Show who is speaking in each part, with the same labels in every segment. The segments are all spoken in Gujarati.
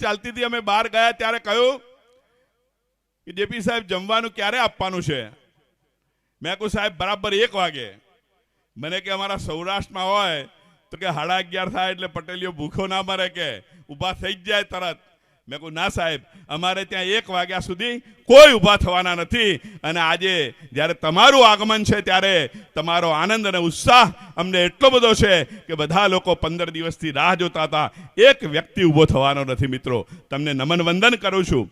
Speaker 1: ચાલતી હતી, અમે બહાર ગયા ત્યારે કહ્યું કે જેપી સાહેબ જમવાનું ક્યારે આપવાનું છે? મેં કહું સાહેબ, બરાબર એક વાગે. મને કે અમારા સૌરાષ્ટ્રમાં હોય તો કે સાડા અગિયાર થાય એટલે પટેલીઓ ભૂખો ના મરે કે. ઊભા થઈ જ જાય તરત. મેં કહું ના સાહેબ, અમારે ત્યાં એક વાગ્યા સુધી કોઈ ઊભા થવાના નથી. અને આજે જ્યારે તમારું આગમન છે ત્યારે તમારો આનંદ અને ઉત્સાહ અમને એટલો બધો છે કે બધા લોકો પંદર દિવસથી રાહ જોતા હતા. એક વ્યક્તિ ઊભો થવાનો નથી, મિત્રો. તમને નમન વંદન કરું છું.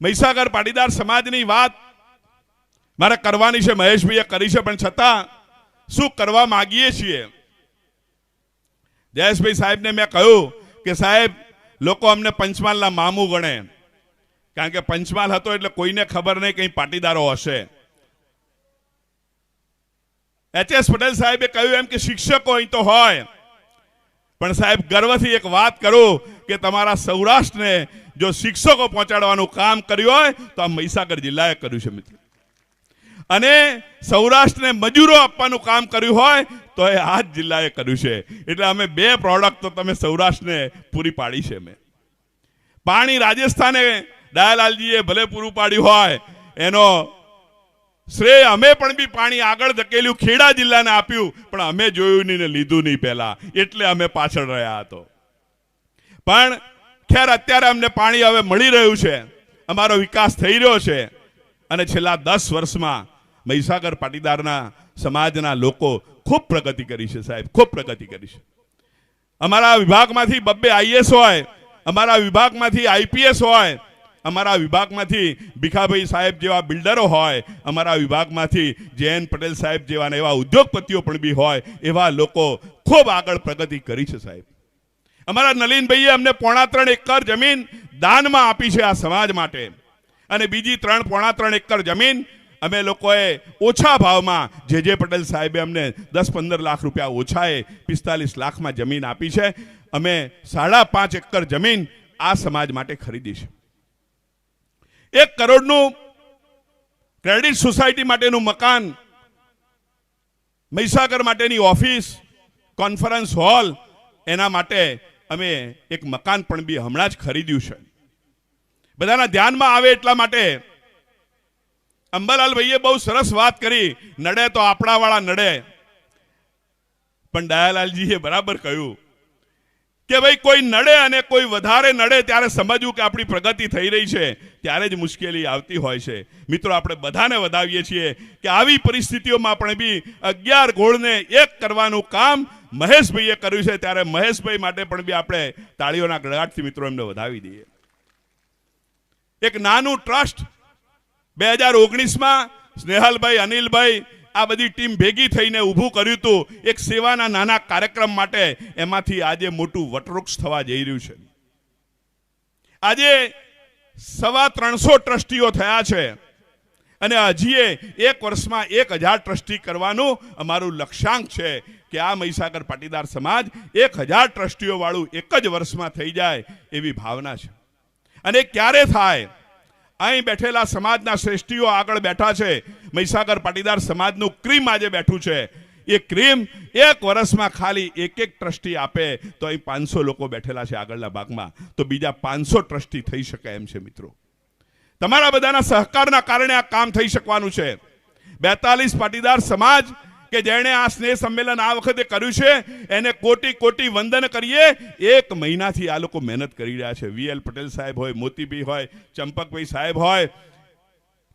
Speaker 1: મહીસાગર પાટીદાર સમાજની વાત મારે કરવાની છે, મહેશભાઈએ કરી છે, પણ છતાં શું કરવા માગીએ છીએ? જયેશભાઈ સાહેબને મેં કહ્યું કે સાહેબ લોકો અમને પંચમહાલના મામું ગણે. કારણ કે પંચમહાલ હતો એટલે કોઈને ખબર નહીં કઈ પાટીદારો હશે. એચ એસ પટેલ સાહેબે કહ્યું એમ કે શિક્ષકો અહીં તો હોય. પણ સાહેબ ગર્વથી એક વાત કરું કે તમારા સૌરાષ્ટ્રને જો શિક્ષકો પહોંચાડવાનું કામ કર્યું હોય તો આ મહીસાગર જિલ્લાએ કર્યું છે મિત્રો. અને સૌરાષ્ટ્રને મજૂરો આપવાનું કામ કર્યું હોય તો એ આ જ જિલ્લાએ કર્યું છે. એટલે અમે બે પ્રોડક્ટ તો તમે સૌરાષ્ટ્રને પૂરી પાડી છે મેં. પાણી રાજસ્થાને દયાલાલજીએ ભલે પૂરું પાડ્યું હોય, એનો શ્રેય અમે પણ બી પાણી આગળ ધકેલ્યું, ખેડા જિલ્લાને આપ્યું, પણ અમે જોયું નહીં ને લીધું નહીં પહેલા. એટલે અમે પાછળ રહ્યા હતો. પણ ખેર, અત્યારે અમને પાણી હવે મળી રહ્યું છે. અમારો વિકાસ થઈ રહ્યો છે. અને છેલ્લા દસ વર્ષમાં મહીસાગર પાટીદારના સમાજના લોકો ખૂબ પ્રગતિ કરી છે સાહેબ, ખૂબ પ્રગતિ કરી છે. અમારા વિભાગમાંથી બબ્બે આઈએસ હોય, અમારા વિભાગમાંથી આઈપીએસ હોય, અમારા વિભાગમાંથી ભીખાભાઈ સાહેબ જેવા બિલ્ડરો હોય, અમારા વિભાગમાંથી જયંત પટેલ સાહેબ જેવા એવા ઉદ્યોગપતિઓ પણ બી હોય, એવા લોકો ખૂબ આગળ પ્રગતિ કરી છે સાહેબ. અમારા નલીનભાઈએ અમને પોણા ત્રણ એકર જમીન દાનમાં આપી છે આ સમાજ માટે. અને બીજી ત્રણ પોણા ત્રણ એકર જમીન અમે લોકોએ ઓછા ભાવમાં જે જે પટેલ સાહેબે અમને દસ પંદર લાખ રૂપિયા ઓછાએ પિસ્તાલીસ લાખમાં જમીન આપી છે. અમે સાડા પાંચ એકર જમીન આ સમાજ માટે ખરીદી છે. એક કરોડનું ક્રેડિટ સોસાયટી માટેનું મકાન, મહીસાગર માટેની ઓફિસ, કોન્ફરન્સ હોલ, એના માટે અમે એક મકાન પણ બી હમણાં જ ખરીદ્યું છે. બધાના ધ્યાનમાં આવે એટલા માટે અંબાલાલ ભાઈએ બહુ સરસ વાત કરી. નડે તો આપણા વાળા નડે. પણ દયાલાલજીએ બરાબર કહ્યું કે ભાઈ કોઈ નડે અને કોઈ વધારે નડે ત્યારે સમજવું કે આપણી પ્રગતિ થઈ રહી છે. ત્યારે જ મુશ્કેલી આવતી હોય છે. મિત્રો, આપણે બધાને વધાવીએ છીએ કે આવી પરિસ્થિતિઓમાં પણ બી અગિયાર ગોળને એક કરવાનું કામ મહેશભાઈએ કર્યું છે. ત્યારે મહેશભાઈ માટે પણ બી આપણે તાળીઓના ગળગાટથી મિત્રો એમને વધાવી દઈએ. એક નાનું ટ્રસ્ટ બે હજાર ઓગણીસમાં સ્નેહલભાઈ, અનિલભાઈ આ બધી ટીમ ભેગી થઈને ઊભું કર્યું હતું એક સેવાના નાના કાર્યક્રમ માટે. એમાંથી આજે મોટું વટવૃક્ષ થવા જઈ રહ્યું છે. આજે સવા ત્રણસો ટ્રસ્ટીઓ થયા છે. અને હજીએ એક વર્ષમાં એક હજાર ટ્રસ્ટી કરવાનું અમારું લક્ષ્યાંક છે કે આ મહીસાગર પાટીદાર સમાજ એક હજાર ટ્રસ્ટીઓવાળું એક જ વર્ષમાં થઈ જાય એવી ભાવના છે. અને ક્યારે થાય? અહીં બેઠેલા સમાજના શ્રેષ્ઠીઓ આગળ બેઠા છે. મહીસાગર પાટીદાર સમાજનું ક્રીમ આજે બેઠું છે. એ ક્રીમ એક વર્ષમાં ખાલી એક એક ટ્રસ્ટી આપે. તો અહીં પાંચસો લોકો બેઠેલા છે આગળના ભાગમાં. તો બીજા પાંચસો ટ્રસ્ટી થઈ શકે એમ છે મિત્રો. તમારા બધાના સહકારના કારણે આ કામ થઈ શકવાનું છે. બેતાલીસ પાટીદાર સમાજ કે જેણે આ સ્નેહ સંમેલન આ વખતે કર્યું છે, એને કોટી કોટી વંદન કરીએ. એક મહિનાથી આ લોકો મહેનત કરી રહ્યા છે. વીએલ પટેલ સાહેબ હોય, મોતીભાઈ હોય, ચંપકભાઈ સાહેબ હોય,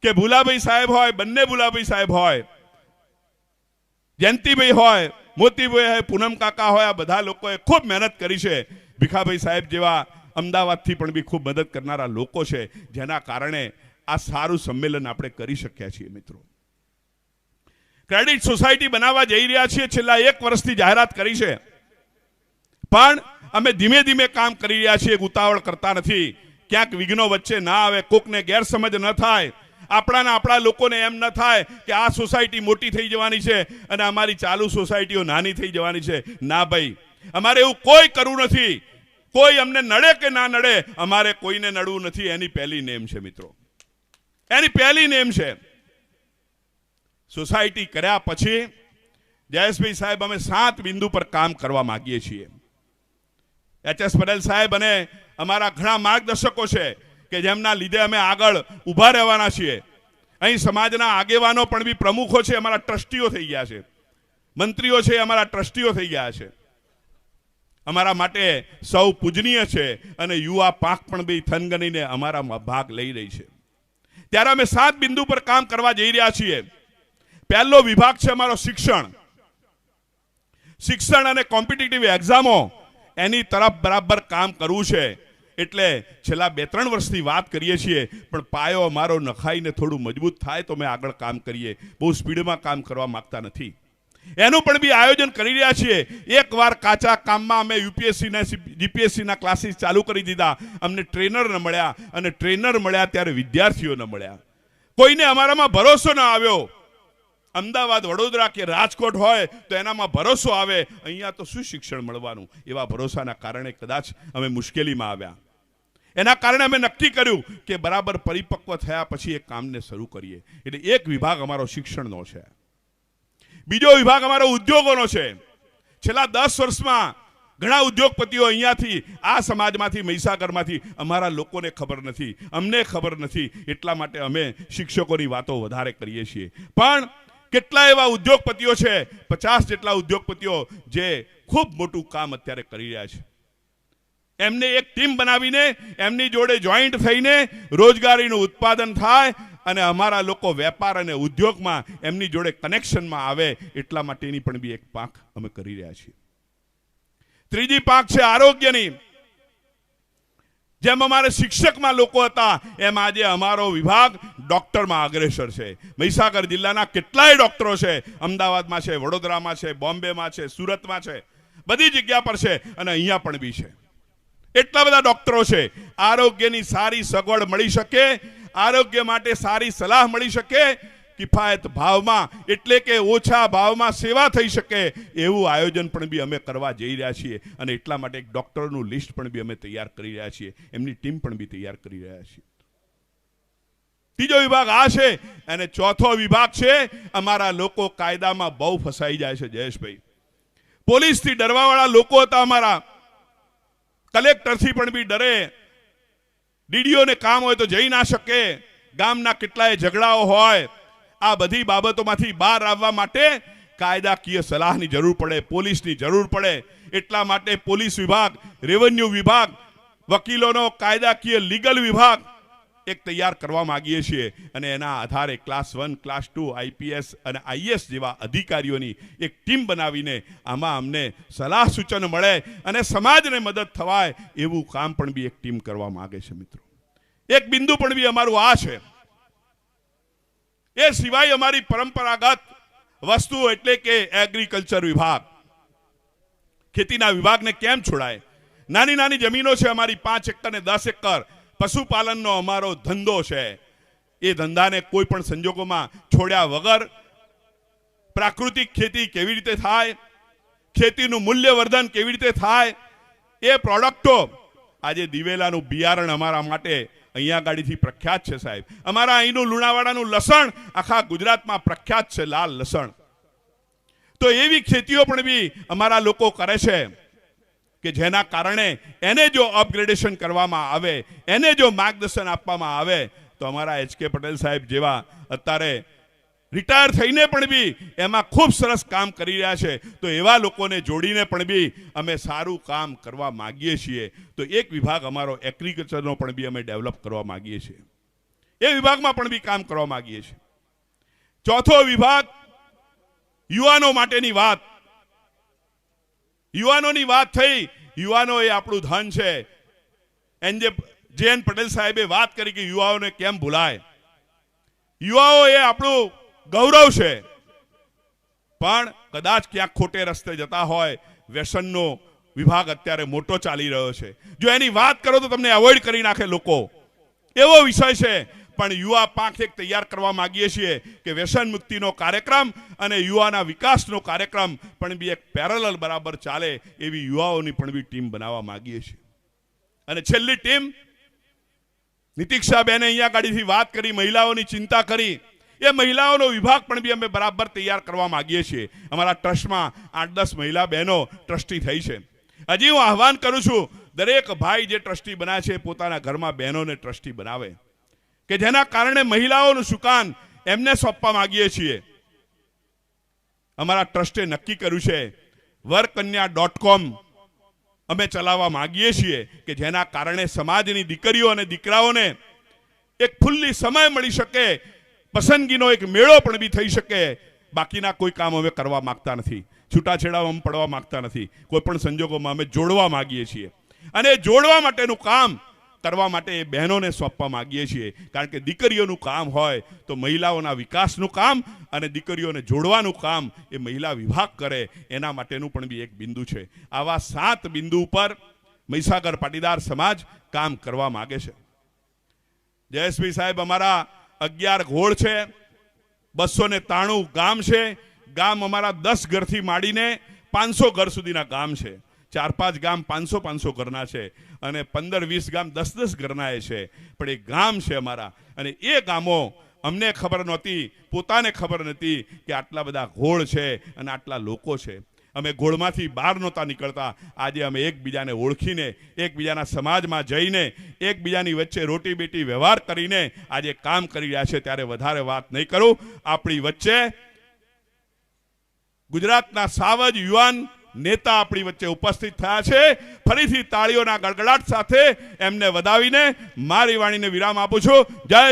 Speaker 1: કે ભુલાભાઈ સાહેબ હોય, બંને ભુલાભાઈ સાહેબ હોય, જયંતિભાઈ હોય, મોતીભાઈ હોય, પૂનમ કાકા હોય, આ બધા લોકોએ ખૂબ મહેનત કરી છે. ભીખાભાઈ સાહેબ જેવા અમદાવાદથી પણ બી ખૂબ મદદ કરનારા લોકો છે, જેના કારણે આ સારું સંમેલન આપણે કરી શક્યા છીએ મિત્રો. ક્રેડિટ સોસાયટી બનાવવા જઈ રહ્યા છીએ. છેલ્લા એક વર્ષથી જાહેરાત કરી છે. પણ અમે ધીમે ધીમે કામ કરી રહ્યા છીએ. ઉતાવળ કરતા નથી. ક્યાંક વિઘ્નો વચ્ચે ના આવે, કોકને ગેરસમજ ન થાય. આપણાના આપણા લોકોને એમ ન થાય કે આ સોસાયટી મોટી થઈ જવાની છે અને અમારી ચાલુ સોસાયટીઓ નાની થઈ જવાની છે. ના ભાઈ, અમારે એવું કોઈ કરવું નથી. કોઈ અમને નડે કે ના નડે, અમારે કોઈને નડવું નથી. એની પહેલી નેમ છે, મિત્રો. એની પહેલી નેમ છે. સોસાયટી કર્યા પછી જયેશભાઈ સાહેબ અમે સાત બિંદુ પર કામ કરવા માગીએ છીએ. એચ એસ પટેલ સાહેબ અને અમારા ઘણા માર્ગદર્શકો છે કે જેમના લીધે અમે આગળ ઊભા રહેવાના છીએ. અહીં સમાજના આગેવાનો પણ બી પ્રમુખો છે, અમારા ટ્રસ્ટીઓ થઈ ગયા છે. મંત્રીઓ છે, અમારા ટ્રસ્ટીઓ થઈ ગયા છે. અમારા માટે સૌ પૂજનીય છે અને યુવા પાક પણ બી થનગનીને અમારામાં ભાગ લઈ રહી છે. ત્યારે અમે સાત બિંદુ પર કામ કરવા જઈ રહ્યા છીએ. પહેલો વિભાગ છે અમારો શિક્ષણ. શિક્ષણ અને કોમ્પિટિટિવ એક્ઝામો એની તરફ બરાબર કામ કરવું છે. એટલે છેલ્લા બે ત્રણ વર્ષથી વાત કરીએ છીએ, પણ પાયો અમારો નખાઈને થોડું મજબૂત થાય તો અમે આગળ કામ કરીએ. બહુ સ્પીડમાં કામ કરવા માગતા નથી. એનું પણ બી આયોજન કરી રહ્યા છીએ. એકવાર કાચા કામમાં અમે યુપીએસસીના જીપીએસસીના ક્લાસીસ ચાલુ કરી દીધા. અમને ટ્રેનર ન મળ્યા. અને ટ્રેનર મળ્યા ત્યારે વિદ્યાર્થીઓ ન મળ્યા. કોઈને અમારામાં ભરોસો ન આવ્યો. અમદાવાદ વડોદરા કે રાજકોટ હોય તો એનામાં ભરોસો આવે. અહીંયા તો શું શિક્ષણ મળવાનું? એવા ભરોસાના કારણે કદાચ અમે મુશ્કેલીમાં આવ્યા. એના કારણે અમે નક્કી કર્યું કે બરાબર પરિપક્વ થયા પછી એ કામને શરૂ કરીએ. એટલે એક વિભાગ અમારો શિક્ષણનો છે. બીજો વિભાગ અમારો ઉદ્યોગોનો છે. છેલ્લા દસ વર્ષમાં ઘણા ઉદ્યોગપતિઓ અહીંયાથી, આ સમાજમાંથી, મહીસાગરમાંથી અમારા લોકોને ખબર નથી. અમને ખબર નથી. એટલા માટે અમે શિક્ષકોની વાતો વધારે કરીએ છીએ. પણ કેટલા એવા ઉદ્યોગપતિઓ છે, પચાસ જેટલા ઉદ્યોગપતિઓ જે ખૂબ મોટું કામ અત્યારે કરી રહ્યા છે. એમને એક ટીમ બનાવીને, એમની જોડે જોઈન્ટ થઈને રોજગારીનું ઉત્પાદન થાય અને અમારા લોકો વેપાર અને ઉદ્યોગમાં એમની જોડે કનેક્શનમાં આવે એટલા માટેની પણ બી એક પાંખ અમે કરી રહ્યા છીએ. ત્રીજી પાંખ છે આરોગ્યની. જેમ અમારે શિક્ષકમાં લોકો હતા, એમ આજે અમારો વિભાગ ડૉક્ટરમાં અગ્રેસર છે. મહીસાગર જિલ્લાના કેટલાય ડૉક્ટરો છે, અમદાવાદમાં છે, વડોદરામાં છે, બોમ્બેમાં છે, સુરતમાં છે. બધી જગ્યા પર છે અને અહીંયા પણ બી છે. એટલા બધા ડોક્ટરો છે. આરોગ્યની સારી સગવડ મળી શકે, આરોગ્ય માટે સારી સલાહ મળી શકે કિફાયત ભાવમાં, એટલે કે ઓછા ભાવમાં સેવા થઈ શકે, એવું આયોજન પણ બી અમે કરવા જઈ રહ્યા છીએ. અને એટલા માટે એક ડોક્ટરનું લિસ્ટ પણ બી અમે તૈયાર કરી રહ્યા છીએ. એમની ટીમ પણ બી તૈયાર કરી રહ્યા છીએ. ત્રીજો વિભાગ આ છે, અને ચોથો વિભાગ છે, અમારા લોકો કાયદામાં બહુ ફસાઈ જાય છે, જયેશભાઈ. પોલીસથી ડરવાવાળા લોકો હતા અમારા. કલેક્ટરથી પણ બી ડરે. ડીડીઓને કામ હોય તો જઈ ના શકે. ગામના કેટલાય ઝઘડાઓ હોય. આ બધી બાબતોમાંથી બહાર આવવા માટે કાયદાકીય સલાહની જરૂર પડે, પોલીસની જરૂર પડે. એટલા માટે પોલીસ વિભાગ, રેવન્યુ વિભાગ, વકીલોનો કાયદાકીય લીગલ વિભાગ એક તૈયાર કરવા માગીએ છીએ. અને એના આધારે class one, class two IPS અને આઈએસ જેવા અધિકારીઓની એક ટીમ બનાવીને આમાં અમને સલાહ સૂચન મળે અને સમાજને મદદ થવાય એવું કામ પણ બી એક ટીમ કરવા માગે છે મિત્રો. એક બિંદુ પણ બી અમારું આ છે. એ સિવાય અમારી પરંપરાગત વસ્તુ એટલે કે એગ્રીકલ્ચર વિભાગ. ખેતીના વિભાગને કેમ છોડાય? નાની નાની જમીનો છે અમારી પાંચ એકર ને દસ એકર પશુપાલનનો અમારો ધંધો છે. એ ધંધાને કોઈ પણ સંજોગોમાં છોડ્યા વગર પ્રાકૃતિક ખેતી કેવી રીતે થાય? ખેતીનું મૂલ્યવર્ધન કેવી રીતે થાય? એ પ્રોડક્ટો આજે દિવેલાનું બિયારણ અમારા માટે અહીંયા ગાડીથી પ્રખ્યાત છે સાહેબ. અમારા અહીંનું લુણાવાડાનું લસણ, આખા ગુજરાતમાં પ્રખ્યાત છે, લાલ લસણ. તો એવી ખેતીઓ પણ બી અમારા લોકો કરે છે કે જેના કારણે એને જો અપગ્રેડેશન કરવામાં આવે, એને જો માર્ગદર્શન આપવામાં આવે, તો અમારા એચ કે પટેલ સાહેબ જેવા અત્યારે રિટાયર થઈને પણ બી એમાં ખૂબ સરસ કામ કરી રહ્યા છે. તો એવા લોકોને જોડીને પણ બી અમે સારું કામ કરવા માગીએ છીએ. તો એક વિભાગ અમારો એગ્રીકલ્ચરનો પણ બી અમે ડેવલપ કરવા માગીએ છીએ. એ વિભાગમાં પણ બી કામ કરવા માગીએ છીએ. ચોથો વિભાગ યુવાનો માટેની વાત. યુવાનોની વાત થઈ. યુવાનો એ આપણું ધન છે. એન જે જે પટેલ સાહેબે વાત કરી કે યુવાઓને કેમ ભૂલાય? યુવાઓ એ આપણું ગૌરવ છે પણ કદાચ ક્યાંક ખોટે રસ્તે જતા હોય, વ્યસનનો વિભાગ અત્યારે મોટો ચાલી રહ્યો છે. જો એની વાત કરો તો તમને અવોઇડ કરી નાખે લોકો. એવો વિષય છે, પણ યુવા પાંખ એક તૈયાર કરવા માંગીએ છીએ કે વ્યસન મુક્તિનો કાર્યક્રમ અને યુવાના વિકાસનો કાર્યક્રમ પણ બી એક પેરેલલ બરાબર ચાલે એવી યુવાઓની પણ બી ટીમ બનાવવા માંગીએ છીએ. અને છેલ્લી ટીમ, નીતિક્ષાબેને અહીંયા ગાડીથી વાત કરી, મહિલાઓની ચિંતા કરી એ મહિલાઓનો વિભાગ પણ બી અમે બરાબર તૈયાર કરવા માગીએ છીએ. અમારા ટ્રસ્ટમાં આઠ દસ મહિલા બહેનો ટ્રસ્ટી થઈ છે. હજી હું આહવાન કરું છું, દરેક ભાઈ જે ટ્રસ્ટી બનાવે છે પોતાના ઘરમાં બહેનોને ટ્રસ્ટી બનાવે. કે જેના કારણે મહિલાઓનું સુકાન એમને સોંપવા માંગીએ છીએ. અમારા ટ્રસ્ટે નક્કી કર્યું છે, વરકન્યા ડોટ કોમ અમે ચલાવવા માંગીએ છીએ કે જેના કારણે સમાજની દીકરીઓ અને દીકરાઓને એક ફુલ્લી સમય મળી શકે પસંદગીનો એક મેળો પણ બી થઈ શકે. બાકીના કોઈ કામ અમે કરવા માંગતા નથી. છૂટાછેડામાં પડવા માંગતા નથી. કોઈ પણ સંજોગોમાં અમે જોડવા માગીએ છીએ. અને જોડવા માટેનું કામ કરવા માટે એ બહેનોને સોંપવા માગીએ છીએ. કારણ કે દીકરીઓનું કામ હોય તો મહિલાઓના વિકાસનું કામ અને દીકરીઓને જોડવાનું કામ એ મહિલા વિભાગ કરે. એના માટેનું પણ બી એક બિંદુ છે. આવા સાત બિંદુ ઉપર મહીસાગર પાટીદાર સમાજ કામ કરવા માગે છે. જયેશભાઈ સાહેબ, અમારા અગિયાર ઘોડ છે, બસો ને ત્રાણું ગામ છે. ગામ અમારા દસ ઘરથી માંડીને પાંચસો ઘર સુધીના ગામ છે. ચાર પાંચ ગામ પાંચસો પાંચસો ઘરના છે અને પંદર વીસ ગામ દસ દસ ઘરના એ છે. પણ એ ગામ છે અમારા અને એ ગામો અમને ખબર નહોતી, પોતાને ખબર નથી કે આટલા બધા ઘોળ છે અને આટલા લોકો છે. અમે ગોળમાંથી બહાર નહોતા નીકળતા. આજે અમે એકબીજાને ઓળખીને, એકબીજાના સમાજમાં જઈને, એકબીજાની વચ્ચે રોટી બેટી વ્યવહાર કરીને આજે કામ કરી રહ્યા છે, ત્યારે વધારે વાત નહીં કરું. આપણી વચ્ચે ગુજરાતના સાવજ યુવાન નેતા આપણી વચ્ચે ઉપસ્થિત થયા છે. ફરીથી તાળીઓના ગડગડાટ સાથે એમને વધાવીને મારી વાણીને વિરામ આપું છું. જય